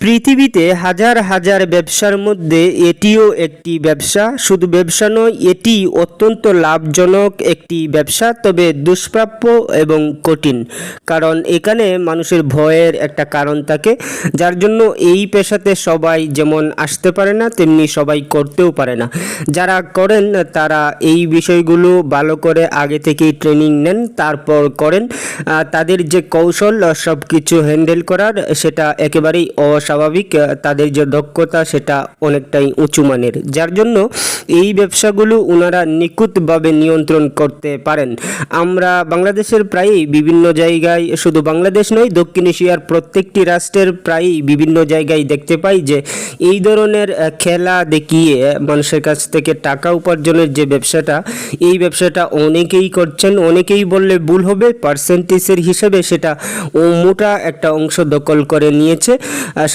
পৃথিবীতে হাজার হাজার ব্যবসার মধ্যে এটিও একটি ব্যবসা। শুধু ব্যবসা নয়, এটি অত্যন্ত লাভজনক একটি ব্যবসা, তবে দুষ্প্রাপ্য এবং কঠিন। কারণ এখানে মানুষের ভয়ের একটা কারণ থাকে, যার জন্য এই পেশাতে সবাই যেমন আসতে পারে না, তেমনি সবাই করতেও পারে না। যারা করেন, তারা এই বিষয়গুলো ভালো করে আগে থেকেই ট্রেনিং নেন, তারপর করেন। তাদের যে কৌশল সব কিছু হ্যান্ডেল করার, সেটা একেবারেই অস্বাভাবিক আহ, তাদের যে দক্ষতা সেটা অনেকটাই উঁচু মানের। যার জন্য এই ব্যবসাগুলো ওনারা নিখুঁতভাবে নিয়ন্ত্রণ করতে পারেন। আমরা বাংলাদেশের প্রায়ই বিভিন্ন জায়গায় শুধু বাংলাদেশ নয় দক্ষিণ এশিয়ার প্রত্যেকটি রাষ্ট্রের প্রায়ই বিভিন্ন জায়গায় দেখতে পাই যে এই ধরনের খেলা দেখিয়ে মানুষের কাছ থেকে টাকা উপার্জনের যে ব্যবসাটা এই ব্যবসাটা অনেকেই করছেন। অনেকেই বললে ভুল হবে পার্সেন্টেজের হিসেবে সেটা মোটা একটা অংশ দখল করে নিয়েছে।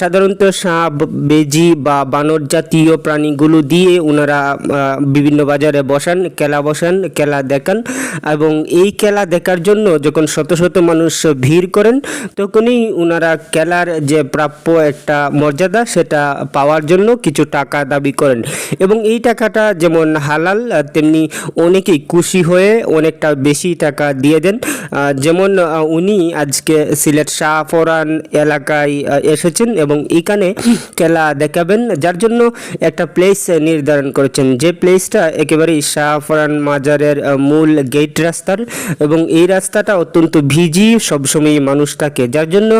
সাধারণত সাপ, বেজি বা বানর জাতীয় প্রাণীগুলো দিয়ে ওনারা বিভিন্ন বাজারে বসান, খেলা বসান, খেলা দেখান এবং এই খেলা দেখার জন্য যখন শত শত মানুষ ভিড় করেন, তখনই ওনারা খেলার যে প্রাপ্য একটা মর্যাদা সেটা পাওয়ার জন্য কিছু টাকা দাবি করেন এবং এই টাকাটা যেমন হালাল, তেমনি অনেকেই খুশি হয়ে অনেকটা বেশি টাকা দিয়ে দেন। যেমন উনি আজকে সিলেট শাহফরান এলাকায় এসেছেন এবং এখানে খেলা দেখাবেন, যার জন্য একটা প্লেস নির্ধারণ করেছেন। যে প্লেসটা একেবারেই শাহফরান মাজারের মূল গেট রাস্তার এবং এই রাস্তাটা অত্যন্ত ভিজি সবসময় মানুষ থাকে। যার জন্য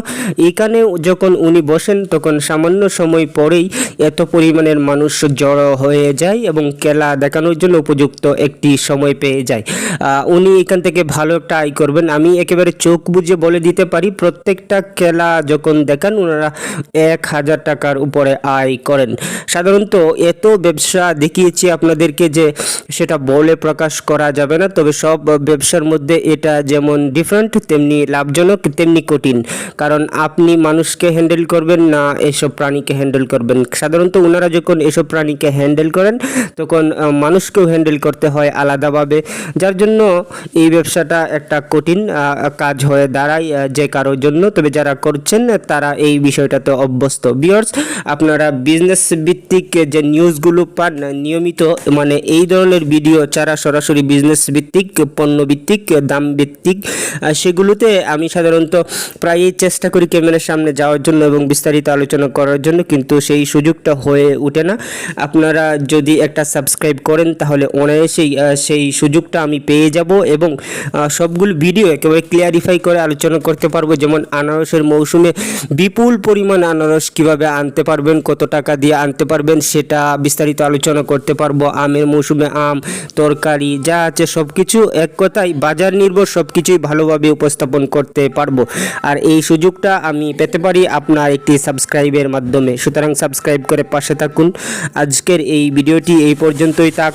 এখানে যখন উনি বসেন, তখন সামান্য সময় পরেই এত পরিমাণের মানুষ জড়ো হয়ে যায় এবং খেলা দেখানোর জন্য উপযুক্ত একটি সময় পেয়ে যায়। উনি এখান থেকে ভালো একটা আয় করবেন। আমি একেবারে চোখ বুঝে বলে দিতে পারি, প্রত্যেকটা খেলা যখন দেখান ওনারা এক হাজার টাকার উপরে আয় করেন। সাধারণত এত ব্যবসা দেখিয়েছি আপনাদেরকে যে সেটা বলে প্রকাশ করা যাবে না, তবে সব ব্যবসার মধ্যে এটা যেমন ডিফারেন্ট তেমনি লাভজনক, তেমনি কঠিন। কারণ আপনি মানুষকে হ্যান্ডেল করবেন না, এসব প্রাণীকে হ্যান্ডেল করবেন। সাধারণত ওনারা যখন এসব প্রাণীকে হ্যান্ডেল করেন, তখন মানুষকেও হ্যান্ডেল করতে হয় আলাদাভাবে। যার জন্য এই ব্যবসাটা একটা কঠিন কাজ হয়ে দাঁড়ায় যে কারোর জন্য। তবে যারা করছেন, তারা এই বিষয়টাতে অভ্যস্ত বিয়ার্স আপনারা বিজনেস ভিত্তিক যে নিউজগুলো পান, নিয়মিত মানে এই ধরনের ভিডিও ছাড়া সরাসরি বিজনেস ভিত্তিক, পণ্য ভিত্তিক, দাম ভিত্তিক সেগুলোতে আমি সাধারণত প্রায়ই চেষ্টা করি ক্যামেরার সামনে যাওয়ার জন্য এবং বিস্তারিত আলোচনা করার জন্য, কিন্তু সেই সুযোগটা হয়ে ওঠে না। আপনারা যদি একটা সাবস্ক্রাইব করেন, তাহলে অনায়াসেই সেই সুযোগটা আমি পেয়ে যাব এবং সবগুলো ভিডিও একেবারে ক্লিয়ারিফাই করে আলোচনা করতে পারব। যেমন, আনারসের মৌসুমে বিপুল পরিমাণ আনারস কীভাবে আনতে পারবেন, কত টাকা দিয়ে আনতে পারবেন, সেটা বিস্তারিত আলোচনা করতে পারব। আমের মৌসুমে আম, তরকারি, যা আছে সব কিছু এক কথায় বাজার নির্ভর সব কিছুই ভালোভাবে উপস্থাপন করতে পারব। আর এই সুযোগটা আমি পেতে পারি আপনার একটি সাবস্ক্রাইবের মাধ্যমে। সুতরাং সাবস্ক্রাইব করে পাশে থাকুন। আজকের এই ভিডিওটি এই পর্যন্তই থাক।